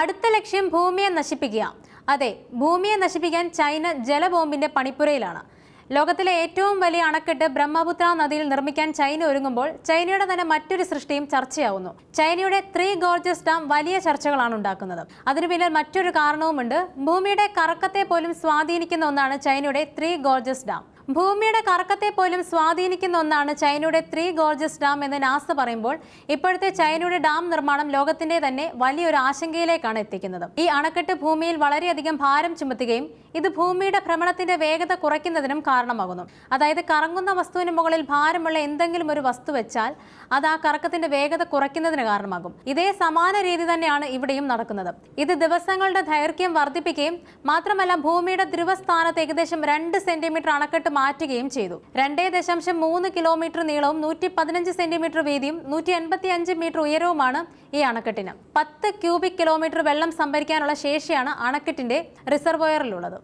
അടുത്ത ലക്ഷ്യം ഭൂമിയെ നശിപ്പിക്കുക. അതെ ഭൂമിയെ നശിപ്പിക്കാൻ ചൈന ജലബോംബിന്റെ പണിപ്പുരയിലാണ്. ലോകത്തിലെ ഏറ്റവും വലിയ അണക്കെട്ട് ബ്രഹ്മപുത്ര നദിയിൽ നിർമ്മിക്കാൻ ചൈന ഒരുങ്ങുമ്പോൾ ചൈനയുടെ തന്നെ മറ്റൊരു സൃഷ്ടിയും ചർച്ചയാവുന്നു. ചൈനയുടെ ത്രീ ഗോർജസ് ഡാം വലിയ ചർച്ചകളാണ് ഉണ്ടാക്കുന്നത്. അതിനു പിന്നിൽ മറ്റൊരു കാരണവുമുണ്ട്. ഭൂമിയുടെ കറക്കത്തെ പോലും സ്വാധീനിക്കുന്ന ഒന്നാണ് ചൈനയുടെ ത്രീ ഗോർജസ് ഡാം. ഭൂമിയുടെ കറക്കത്തെ പോലും സ്വാധീനിക്കുന്ന ഒന്നാണ് ചൈനയുടെ ത്രീ ഗോർജസ് ഡാം എന്ന് നാസ പറയുമ്പോൾ ഇപ്പോഴത്തെ ചൈനയുടെ ഡാം നിർമ്മാണം ലോകത്തിന്റെ തന്നെ വലിയൊരു ആശങ്കയിലേക്കാണ് എത്തിക്കുന്നത്. ഈ അണക്കെട്ട് ഭൂമിയിൽ വളരെയധികം ഭാരം ചുമത്തുകയും ഇത് ഭൂമിയുടെ ഭ്രമണത്തിന്റെ വേഗത കുറയ്ക്കുന്നതിനും കാരണമാകുന്നു. അതായത് കറങ്ങുന്ന വസ്തുവിന് മുകളിൽ ഭാരമുള്ള എന്തെങ്കിലും ഒരു വസ്തു വെച്ചാൽ അത് ആ കറക്കത്തിന്റെ വേഗത കുറയ്ക്കുന്നതിന് കാരണമാകും. ഇതേ സമാന രീതി തന്നെയാണ് ഇവിടെയും നടക്കുന്നത്. ഇത് ദിവസങ്ങളുടെ ദൈർഘ്യം വർദ്ധിപ്പിക്കുകയും മാത്രമല്ല ഭൂമിയുടെ ധ്രുവസ്ഥാനത്ത് ഏകദേശം രണ്ട് സെന്റിമീറ്റർ അണക്കെട്ട് മാറ്റുകയും ചെയ്തു. രണ്ടേ ദശാംശം മൂന്ന് കിലോമീറ്റർ നീളവും നൂറ്റി പതിനഞ്ച് സെന്റിമീറ്റർ വീതിയും നൂറ്റി എൺപത്തി അഞ്ച് മീറ്റർ ഉയരവുമാണ് ഈ അണക്കെട്ടിന്. പത്ത് ക്യൂബിക് കിലോമീറ്റർ വെള്ളം സംഭരിക്കാനുള്ള ശേഷിയാണ് അണക്കെട്ടിന്റെ റിസർവോയറിലുള്ളത്.